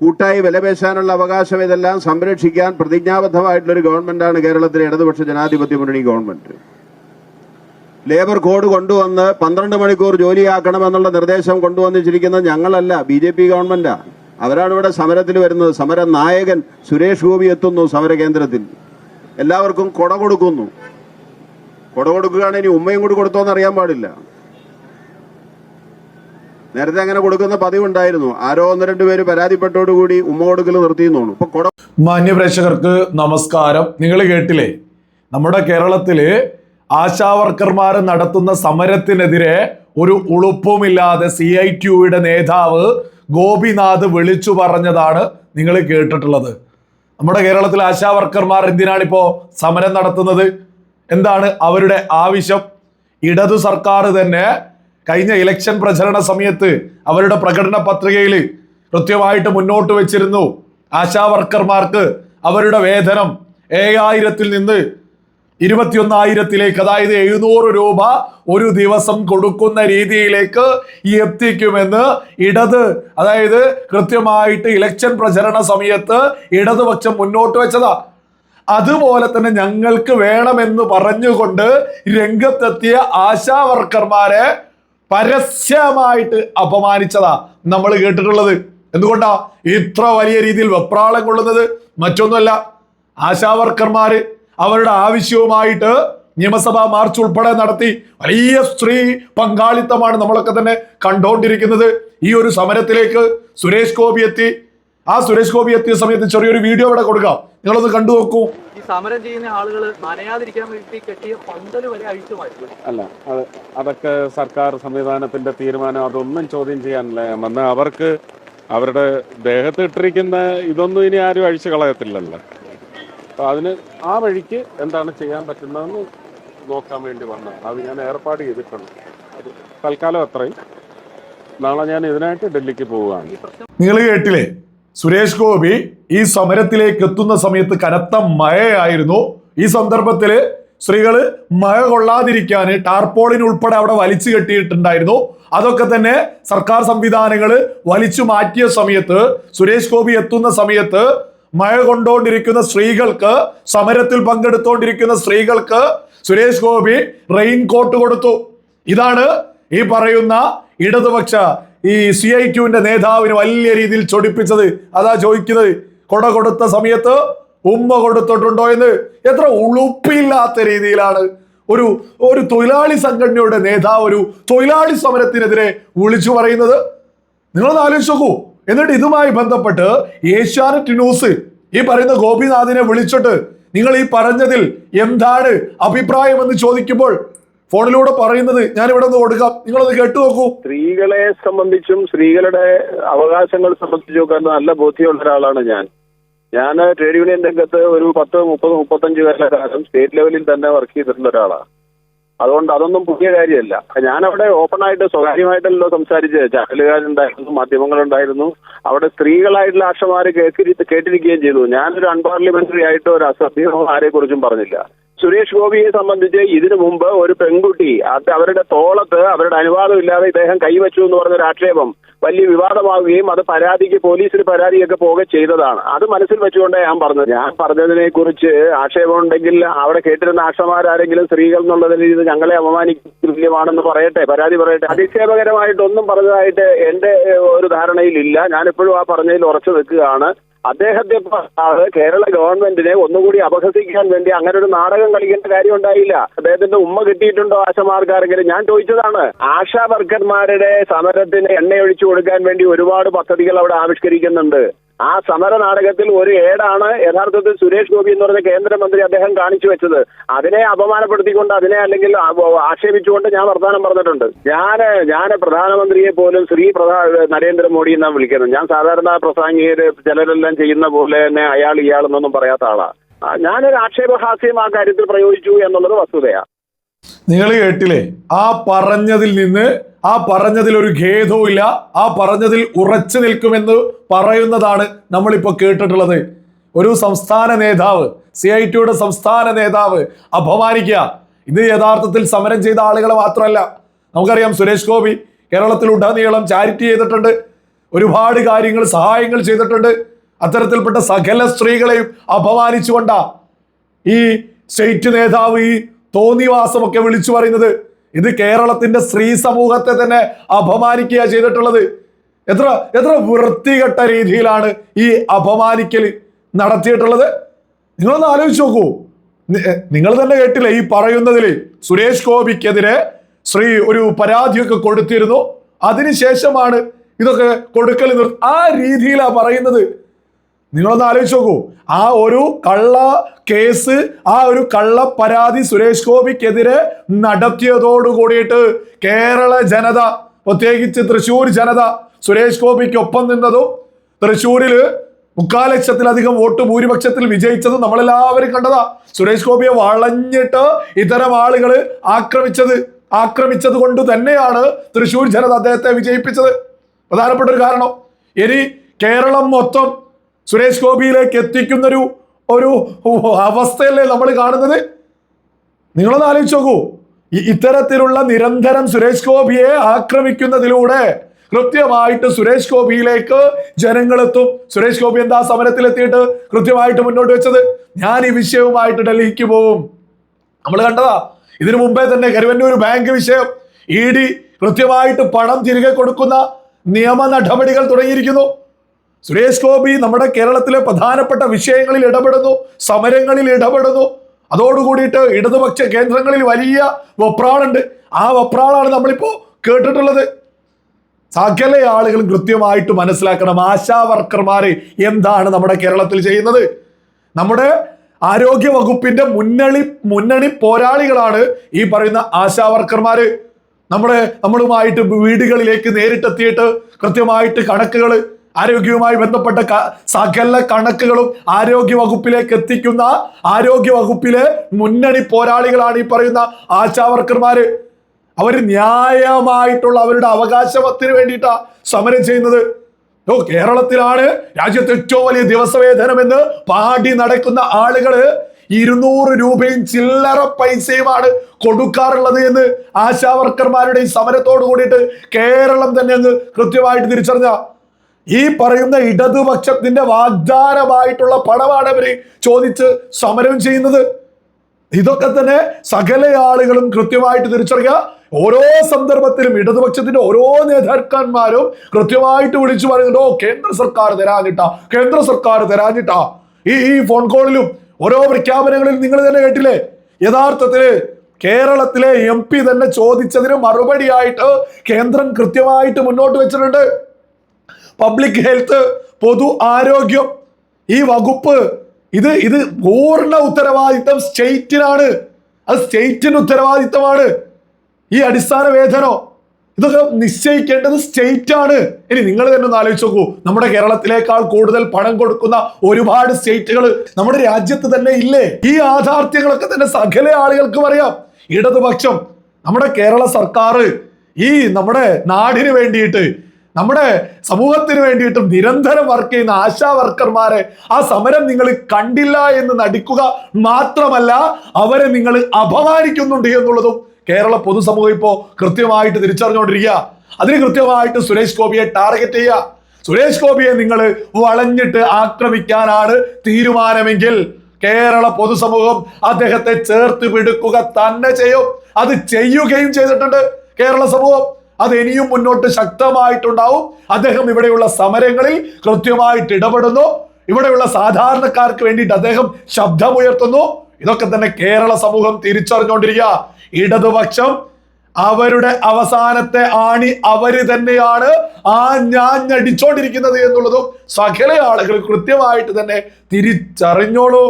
കൂട്ടായി വിലപേശാനുള്ള അവകാശം ഇതെല്ലാം സംരക്ഷിക്കാൻ പ്രതിജ്ഞാബദ്ധമായിട്ടുള്ള ഒരു ഗവൺമെന്റാണ് കേരളത്തിലെ ഇടതുപക്ഷ ജനാധിപത്യ മുന്നണി ഗവൺമെന്റ്. ലേബർ കോഡ് കൊണ്ടുവന്ന് പന്ത്രണ്ട് മണിക്കൂർ ജോലിയാക്കണമെന്നുള്ള നിർദ്ദേശം കൊണ്ടുവന്നിച്ചിരിക്കുന്നത് ഞങ്ങളല്ല ബി ജെ പി ഗവൺമെന്റാ. അവരാണ് ഇവിടെ സമരത്തിൽ വരുന്നത്. സമര നായകൻ സുരേഷ് ഗോപി എത്തുന്നു സമരകേന്ദ്രത്തിൽ. എല്ലാവർക്കും കൊട കൊടുക്കുന്നു. കൊട കൊടുക്കുകയാണ് ഇനി ഉമ്മയും കൂടി കൊടുത്തോന്ന് അറിയാൻ പാടില്ല. നേരത്തെ അങ്ങനെ കൊടുക്കുന്ന പതിവുണ്ടായിരുന്നു. ആരോ ഒന്ന് രണ്ടുപേര് പരാതിപ്പെട്ടോടുകൂടി ഉമ്മ കൊടുക്കൽ നിർത്തിയെന്നു മാന്യപ്രേക്ഷകർക്ക് നമസ്കാരം. നിങ്ങൾ കേട്ടില്ലേ? നമ്മുടെ കേരളത്തിൽ ആശാവർക്കർമാർ നടത്തുന്ന സമരത്തിനെതിരെ ഒരു ഉളുപ്പുമില്ലാതെ സി ഐ ടിയുടെ നേതാവ് ഗോപിനാഥ് വിളിച്ചു പറഞ്ഞതാണ് നിങ്ങൾ കേട്ടിട്ടുള്ളത്. നമ്മുടെ കേരളത്തിലെ ആശാവർക്കർമാർ എന്തിനാണിപ്പോ സമരം നടത്തുന്നത്? എന്താണ് അവരുടെ ആവശ്യം? ഇടതു സർക്കാർ തന്നെ കഴിഞ്ഞ ഇലക്ഷൻ പ്രചരണ സമയത്ത് അവരുടെ പ്രകടന പത്രികയിൽ കൃത്യമായിട്ട് മുന്നോട്ട് വെച്ചിരുന്നു. ആശാവർക്കർമാർക്ക് അവരുടെ വേതനം ഏഴായിരത്തിൽ നിന്ന് ഇരുപത്തിയൊന്നായിരത്തിലേക്ക് അതായത് എഴുന്നൂറ് രൂപ ഒരു ദിവസം കൊടുക്കുന്ന രീതിയിലേക്ക് എത്തിക്കുമെന്ന് ഇടത് അതായത് കൃത്യമായിട്ട് ഇലക്ഷൻ പ്രചരണ സമയത്ത് ഇടതുപക്ഷം മുന്നോട്ട് വെച്ചതാ. അതുപോലെ തന്നെ ഞങ്ങൾക്ക് വേണമെന്ന് പറഞ്ഞുകൊണ്ട് രംഗത്തെത്തിയ ആശാവർക്കർമാരെ പരസ്യമായിട്ട് അപമാനിച്ചതാ നമ്മൾ കേട്ടിട്ടുള്ളത്. എന്തുകൊണ്ടാ? ഇത്ര വലിയ രീതിയിൽ വെപ്രാളം കൊള്ളുന്നത്? മറ്റൊന്നുമല്ല ആശാവർക്കർമാര് അവരുടെ ആവശ്യവുമായിട്ട് നിയമസഭാ മാർച്ച് ഉൾപ്പെടെ നടത്തി വലിയ സ്ത്രീ പങ്കാളിത്തമാണ് നമ്മളൊക്കെ തന്നെ കണ്ടുകൊണ്ടിരിക്കുന്നത് ഈ ഒരു സമരത്തിലേക്ക് സുരേഷ് ഗോപി എത്തി. ആ സുരേഷ് ഗോപി എത്തിയ സമയത്ത് ചെറിയൊരു വീഡിയോ ഇവിടെ കൊടുക്കാം. നിങ്ങളൊന്ന് കണ്ടു നോക്കൂ. ഈ സമരം ചെയ്യുന്ന ആളുകൾ നനയാതിരിക്കാൻ വേണ്ടി കെട്ടിയ പന്തൽ വരെ അഴിച്ചു മാറ്റി. അല്ല അത് അതൊക്കെ സർക്കാർ സംവിധാനത്തിന്റെ തീരുമാനം. അതൊന്നും ചോദ്യം ചെയ്യാനില്ല. വന്ന് അവർക്ക് അവരുടെ ദേഹത്ത് ഇട്ടിരിക്കുന്ന ഇതൊന്നും ഇനി ആരും അഴിച്ചു കളയത്തില്ലല്ലോ. അപ്പൊ അതിന് ആ വഴിക്ക് എന്താണ് ചെയ്യാൻ പറ്റുന്നതെന്ന് നോക്കാൻ വേണ്ടി വന്ന അത് ഞാൻ ഏർപ്പാട് ചെയ്തിട്ടുണ്ട്. തൽക്കാലം അത്രയും. നാളെ ഞാൻ ഇതിനായിട്ട് ഡൽഹിക്ക് പോവുകയാണ്. നിങ്ങൾ കേട്ടില്ലേ? സുരേഷ് ഗോപി ഈ സമരത്തിലേക്ക് എത്തുന്ന സമയത്ത് കനത്ത മഴയായിരുന്നു. ഈ സന്ദർഭത്തിൽ സ്ത്രീകൾ മഴ കൊള്ളാതിരിക്കാൻ ടാർപോളിൻ ഉൾപ്പെടെ അവിടെ വലിച്ചു കെട്ടിയിട്ടുണ്ടായിരുന്നു. അതൊക്കെ തന്നെ സർക്കാർ സംവിധാനങ്ങൾ വലിച്ചു മാറ്റിയ സമയത്ത് സുരേഷ് ഗോപി എത്തുന്ന സമയത്ത് മഴ കൊണ്ടുകൊണ്ടിരിക്കുന്ന സ്ത്രീകൾക്ക് സമരത്തിൽ പങ്കെടുത്തുകൊണ്ടിരിക്കുന്ന സ്ത്രീകൾക്ക് സുരേഷ് ഗോപി റെയിൻ കോട്ട് കൊടുത്തു. ഇതാണ് ഈ പറയുന്ന ഇടതുപക്ഷ ഈ സി ഐ ക്യുവിന്റെ നേതാവിന് വലിയ രീതിയിൽ ചൊടിപ്പിച്ചത്. അതാ ചോദിക്കുന്നത് കൊട കൊടുത്ത സമയത്ത് ഉമ്മ കൊടുത്തിട്ടുണ്ടോ എന്ന്? എത്ര ഉളുപ്പില്ലാത്ത രീതിയിലാണ് ഒരു ഒരു തൊഴിലാളി സംഘടനയുടെ നേതാവ് ഒരു തൊഴിലാളി സമരത്തിനെതിരെ വിളിച്ചു പറയുന്നത്. നിങ്ങളൊന്ന് ആലോചിച്ച് നോക്കൂ. എന്നിട്ട് ഇതുമായി ബന്ധപ്പെട്ട് ഏഷ്യാനെറ്റ് ന്യൂസ് ഈ പറയുന്ന ഗോപിനാഥിനെ വിളിച്ചിട്ട് നിങ്ങൾ ഈ പറഞ്ഞതിൽ എന്താണ് അഭിപ്രായം എന്ന് ചോദിക്കുമ്പോൾ ഫോണിലൂടെ പറയുന്നത് ഞാൻ ഇവിടെ നിന്ന് കൊടുക്കാം. നിങ്ങളൊന്ന് കേട്ടു നോക്കൂ. സ്ത്രീകളെ സംബന്ധിച്ചും സ്ത്രീകളുടെ അവകാശങ്ങൾ സംബന്ധിച്ചും ഒക്കെ നല്ല ബോധ്യമുള്ള ഒരാളാണ് ഞാൻ. ഞാൻ ട്രേഡ് യൂണിയൻ രംഗത്ത് ഒരു പത്ത് മുപ്പത് മുപ്പത്തഞ്ച് കാലം സ്റ്റേറ്റ് ലെവലിൽ തന്നെ വർക്ക് ചെയ്തിട്ടുള്ള ഒരാളാണ് അതുകൊണ്ട് അതൊന്നും പുതിയ കാര്യമല്ല. ഞാൻ അവിടെ ഓപ്പൺ ആയിട്ട് സ്വകാര്യമായിട്ടല്ലോ സംസാരിച്ച് ചാനലുകാരുണ്ടായിരുന്നു മാധ്യമങ്ങളുണ്ടായിരുന്നു. അവിടെ സ്ത്രീകളായിട്ടുള്ള ആക്ഷമാര് കേട്ടിരിക്കുകയും ചെയ്തു. ഞാനൊരു അൺപാർലമെന്ററി ആയിട്ടോ ഒരു അസഭ്യമോ ആരെ കുറിച്ചും പറഞ്ഞില്ല. സുരേഷ് ഗോപിയെ സംബന്ധിച്ച് ഇതിനു മുമ്പ് ഒരു പെൺകുട്ടി അത് അവരുടെ തോളത്ത് അവരുടെ അനുവാദം ഇല്ലാതെ ഇദ്ദേഹം കൈവച്ചു എന്ന് പറഞ്ഞൊരു ആക്ഷേപം വലിയ വിവാദമാവുകയും അത് പരാതിക്ക് പോലീസിന് പരാതിയൊക്കെ പോകെ ചെയ്തതാണ്. അത് മനസ്സിൽ വെച്ചുകൊണ്ടേ ഞാൻ പറഞ്ഞത്. ഞാൻ പറഞ്ഞതിനെ കുറിച്ച് ആക്ഷേപം ഉണ്ടെങ്കിൽ അവിടെ കേട്ടിരുന്ന ആക്ഷമാരാരെങ്കിലും സ്ത്രീകൾ എന്നുള്ളതിൽ ഇത് ഞങ്ങളെ അപമാനിക്കുന്ന തുല്യമാണെന്ന് പറയട്ടെ പരാതി പറയട്ടെ. അധിക്ഷേപകരമായിട്ടൊന്നും പറഞ്ഞതായിട്ട് എന്റെ ഒരു ധാരണയിലില്ല. ഞാനിപ്പോഴും ആ പറഞ്ഞതിൽ ഉറച്ചു നിൽക്കുകയാണ്. അദ്ദേഹത്തെ കേരള ഗവൺമെന്റിനെ ഒന്നുകൂടി അപഹസിക്കാൻ വേണ്ടി അങ്ങനെ ഒരു നാടകം കളിക്കേണ്ട കാര്യം ഉണ്ടായില്ല അദ്ദേഹത്തിന്റെ ഉമ്മ കിട്ടിയിട്ടുണ്ടോ ആശമാർക്കാരെങ്കിലും? ഞാൻ ചോദിച്ചതാണ്. ആശാ വർക്കർമാരുടെ സമരത്തിന് എണ്ണയൊഴിച്ചു കൊടുക്കാൻ വേണ്ടി ഒരുപാട് പദ്ധതികൾ അവിടെ ആവിഷ്കരിക്കുന്നുണ്ട്. ആ സമര നാടകത്തിൽ ഒരു ഏടാണ് യഥാർത്ഥത്തിൽ സുരേഷ് ഗോപി എന്ന് പറഞ്ഞ കേന്ദ്രമന്ത്രി അദ്ദേഹം കാണിച്ചു വെച്ചത്. അതിനെ അപമാനപ്പെടുത്തിക്കൊണ്ട് അതിനെ അല്ലെങ്കിൽ ആക്ഷേപിച്ചുകൊണ്ട് ഞാൻ വർത്തമാനം പറഞ്ഞിട്ടുണ്ട്. ഞാൻ ഞാൻ പ്രധാനമന്ത്രിയെ പോലും ശ്രീ പ്രധാ നരേന്ദ്രമോദി എന്നാണ് വിളിക്കുന്നത് ഞാൻ സാധാരണ പ്രസംഗികര് ചിലരെല്ലാം ചെയ്യുന്ന പോലെ തന്നെ അയാൾ ഇയാൾ എന്നൊന്നും പറയാത്ത ആളാണ് ഞാനൊരു ആക്ഷേപഹാസ്യം ആ കാര്യത്തിൽ പ്രയോഗിച്ചു എന്നുള്ളത് വസ്തുതയാണ് നിങ്ങൾ കേട്ടില്ലേ? ആ പറഞ്ഞതിൽ നിന്ന് ആ പറഞ്ഞതിൽ ഒരു ഖേദവും ഇല്ല. ആ പറഞ്ഞതിൽ ഉറച്ചു നിൽക്കുമെന്ന് പറയുന്നതാണ് നമ്മളിപ്പോൾ കേട്ടിട്ടുള്ളത്. ഒരു സംസ്ഥാന നേതാവ് സി ഐ ടിയുടെ സംസ്ഥാന നേതാവ് അപമാനിക്കുക. ഇത് യഥാർത്ഥത്തിൽ സമരം ചെയ്ത ആളുകളെ മാത്രമല്ല. നമുക്കറിയാം സുരേഷ് ഗോപി കേരളത്തിൽ ഉടനീളം ചാരിറ്റി ചെയ്തിട്ടുണ്ട്. ഒരുപാട് കാര്യങ്ങൾ സഹായങ്ങൾ ചെയ്തിട്ടുണ്ട്. അത്തരത്തിൽപ്പെട്ട സകല സ്ത്രീകളെയും അപമാനിച്ചുകൊണ്ടാ ഈ സ്റ്റേറ്റ് നേതാവ് ഈ തോന്നിവാസമൊക്കെ വിളിച്ചു പറയുന്നത്. ഇത് കേരളത്തിന്റെ സ്ത്രീ സമൂഹത്തെ തന്നെ അപമാനിക്കുക ചെയ്തിട്ടുള്ളത്. എത്ര എത്ര വൃത്തികെട്ട രീതിയിലാണ് ഈ അപമാനിക്കൽ നടത്തിയിട്ടുള്ളത്. നിങ്ങളൊന്ന് ആലോചിച്ച് നോക്കൂ. നിങ്ങൾ തന്നെ കേട്ടില്ലേ ഈ പറയുന്നതിൽ സുരേഷ് ഗോപിക്കെതിരെ ശ്രീ ഒരു പരാതിയൊക്കെ കൊടുത്തിരുന്നു. അതിനുശേഷമാണ് ഇതൊക്കെ കൊടുക്കൽ ആ രീതിയിലാണ് പറയുന്നത്. നിങ്ങളൊന്ന് ആലോചിച്ച് നോക്കൂ. ആ ഒരു കള്ള കേസ് ആ ഒരു കള്ള പരാതി സുരേഷ് ഗോപിക്കെതിരെ നടത്തിയതോടു കൂടിയിട്ട് കേരള ജനത പ്രത്യേകിച്ച് തൃശൂർ ജനത സുരേഷ് ഗോപിക്ക് ഒപ്പം നിന്നതും തൃശ്ശൂരിൽ മുക്കാൽ ലക്ഷത്തിലധികം വോട്ട് ഭൂരിപക്ഷത്തിൽ വിജയിച്ചത് നമ്മളെല്ലാവരും കണ്ടതാ. സുരേഷ് ഗോപിയെ വളഞ്ഞിട്ട് ഇത്തരം ആളുകൾ ആക്രമിച്ചത് ആക്രമിച്ചത് കൊണ്ട് തന്നെയാണ് തൃശൂർ ജനത അദ്ദേഹത്തെ വിജയിപ്പിച്ചത്. പ്രധാനപ്പെട്ട ഒരു കാരണം ഇനി കേരളം മൊത്തം സുരേഷ് ഗോപിയിലേക്ക് എത്തിക്കുന്നൊരു ഒരു അവസ്ഥയല്ലേ നമ്മൾ കാണുന്നത്? നിങ്ങളൊന്ന് ആലോചിച്ച് നോക്കൂ. ഇത്തരത്തിലുള്ള നിരന്തരം സുരേഷ് ഗോപിയെ ആക്രമിക്കുന്നതിലൂടെ കൃത്യമായിട്ട് സുരേഷ് ഗോപിയിലേക്ക് ജനങ്ങളെത്തും സുരേഷ് ഗോപി എന്താ സമരത്തിൽ സമരത്തിലെത്തിയിട്ട് കൃത്യമായിട്ട് മുന്നോട്ട് വെച്ചത്? ഞാൻ ഈ വിഷയവുമായിട്ട് ഡൽഹിക്ക് പോവും നമ്മൾ കണ്ടതാ. ഇതിനു മുമ്പേ തന്നെ കരുവന്നൂർ ബാങ്ക് വിഷയം ഇ ഡി കൃത്യമായിട്ട് പണം തിരികെ കൊടുക്കുന്ന നിയമ നടപടികൾ തുടങ്ങിയിരിക്കുന്നു. സുരേഷ് ഗോപി നമ്മുടെ കേരളത്തിലെ പ്രധാനപ്പെട്ട വിഷയങ്ങളിൽ ഇടപെടുന്നു സമരങ്ങളിൽ ഇടപെടുന്നു. അതോടുകൂടിയിട്ട് ഇടതുപക്ഷ കേന്ദ്രങ്ങളിൽ വലിയ വപ്രാളുണ്ട് ആ വപ്രാളാണ് നമ്മളിപ്പോൾ കേട്ടിട്ടുള്ളത്. സകല ആളുകളും കൃത്യമായിട്ട് മനസ്സിലാക്കണം ആശാ വർക്കർമാര് എന്താണ് നമ്മുടെ കേരളത്തിൽ ചെയ്യുന്നത്. നമ്മുടെ ആരോഗ്യ വകുപ്പിന്റെ മുന്നണി മുന്നണി പോരാളികളാണ് ഈ പറയുന്ന ആശാ വർക്കർമാര് നമ്മുടെ നമ്മളുമായിട്ട് വീടുകളിലേക്ക് നേരിട്ടെത്തിയിട്ട് കൃത്യമായിട്ട് കണക്കുകൾ ആരോഗ്യവുമായി ബന്ധപ്പെട്ട സകല കണക്കുകളും ആരോഗ്യ വകുപ്പിലേക്ക് എത്തിക്കുന്ന ആരോഗ്യ വകുപ്പിലെ മുന്നണി പോരാളികളാണ് ഈ പറയുന്ന ആശാവർക്കർമാര്. അവർ ന്യായമായിട്ടുള്ള അവരുടെ അവകാശത്തിന് വേണ്ടിയിട്ടാ സമരം ചെയ്യുന്നത്. ഓ കേരളത്തിലാണ് രാജ്യത്തെ ഏറ്റവും വലിയ ദിവസവേതനമെന്ന് പാടി നടക്കുന്ന ആളുകൾ ഇരുന്നൂറ് രൂപയും ചില്ലറ പൈസയുമാണ് കൊടുക്കാറുള്ളത് എന്ന് ആശാവർക്കർമാരുടെ ഈ സമരത്തോട് കൂടിയിട്ട് കേരളം തന്നെ അങ്ങ് കൃത്യമായിട്ട് തിരിച്ചറിഞ്ഞ. ഈ പറയുന്ന ഇടതുപക്ഷത്തിന്റെ വാഗ്ദാനമായിട്ടുള്ള പണമാണ് അവർ ചോദിച്ച് സമരം ചെയ്യുന്നത്. ഇതൊക്കെ തന്നെ സകല ആളുകളും കൃത്യമായിട്ട് തിരിച്ചറിയുക. ഓരോ സന്ദർഭത്തിലും ഇടതുപക്ഷത്തിന്റെ ഓരോ നേതാക്കന്മാരും കൃത്യമായിട്ട് വിളിച്ചു പറയുന്നുണ്ട് ഓ കേന്ദ്ര സർക്കാർ തരാഞ്ഞിട്ടാ കേന്ദ്ര സർക്കാർ തരാഞ്ഞിട്ടാ. ഈ ഈ ഫോൺ കോളിലും ഓരോ പ്രഖ്യാപനങ്ങളിലും നിങ്ങൾ തന്നെ കേട്ടില്ലേ? യഥാർത്ഥത്തിൽ കേരളത്തിലെ എം തന്നെ ചോദിച്ചതിന് മറുപടിയായിട്ട് കേന്ദ്രം കൃത്യമായിട്ട് മുന്നോട്ട് വെച്ചിട്ടുണ്ട്. പബ്ലിക് ഹെൽത്ത് പൊതു ആരോഗ്യം ഈ വകുപ്പ് ഇത് ഇത് പൂർണ ഉത്തരവാദിത്തം സ്റ്റേറ്റിനാണ്. അത് സ്റ്റേറ്റിന് ഉത്തരവാദിത്തമാണ്. ഈ അടിസ്ഥാന വേതനോ ഇതൊക്കെ നിശ്ചയിക്കേണ്ടത് സ്റ്റേറ്റ് ആണ് ഇനി നിങ്ങൾ തന്നെ ഒന്ന് ആലോചിച്ച് നോക്കൂ. നമ്മുടെ കേരളത്തിലേക്കാൾ കൂടുതൽ പണം കൊടുക്കുന്ന ഒരുപാട് സ്റ്റേറ്റുകൾ നമ്മുടെ രാജ്യത്ത് തന്നെ ഇല്ലേ? ഈ യാഥാർത്ഥ്യങ്ങളൊക്കെ തന്നെ സകല ആളുകൾക്കും അറിയാം. ഇടതുപക്ഷം നമ്മുടെ കേരള സർക്കാർ ഈ നമ്മുടെ നാടിന് വേണ്ടിയിട്ട് നമ്മുടെ സമൂഹത്തിന് വേണ്ടിയിട്ടും നിരന്തരം വർക്ക് ചെയ്യുന്ന ആശാ വർക്കർമാരെ ആ സമരം നിങ്ങൾ കണ്ടില്ല എന്ന് നടിക്കുക മാത്രമല്ല അവരെ നിങ്ങൾ അപമാനിക്കുന്നുണ്ട് എന്നുള്ളതും കേരള പൊതുസമൂഹം ഇപ്പോ കൃത്യമായിട്ട് തിരിച്ചറിഞ്ഞുകൊണ്ടിരിക്കുക. അതിന് കൃത്യമായിട്ട് സുരേഷ് ഗോപിയെ ടാർഗറ്റ് ചെയ്യുക. സുരേഷ് ഗോപിയെ നിങ്ങൾ വളഞ്ഞിട്ട് ആക്രമിക്കാനാണ് തീരുമാനമെങ്കിൽ കേരള പൊതുസമൂഹം അദ്ദേഹത്തെ ചേർത്ത് പിടിക്കുക തന്നെ ചെയ്യും. അത് ചെയ്യുകയും ചെയ്തിട്ടുണ്ട് കേരള സമൂഹം. അത് ഇനിയും മുന്നോട്ട് ശക്തമായിട്ടുണ്ടാവും. അദ്ദേഹം ഇവിടെയുള്ള സമരങ്ങളിൽ കൃത്യമായിട്ട് ഇടപെടുന്നു. ഇവിടെയുള്ള സാധാരണക്കാർക്ക് വേണ്ടിയിട്ട് അദ്ദേഹം ശബ്ദമുയർത്തുന്നു. ഇതൊക്കെ തന്നെ കേരള സമൂഹം തിരിച്ചറിഞ്ഞുകൊണ്ടിരിക്കുക ഇടതുപക്ഷം അവരുടെ അവസാനത്തെ ആണി അവർ തന്നെയാണ് ആ ഞാൻ ഞാഞ്ഞടിച്ചോണ്ടിരിക്കുന്നത് എന്നുള്ളതും സകല ആളുകൾ കൃത്യമായിട്ട് തന്നെ തിരിച്ചറിഞ്ഞോളൂ.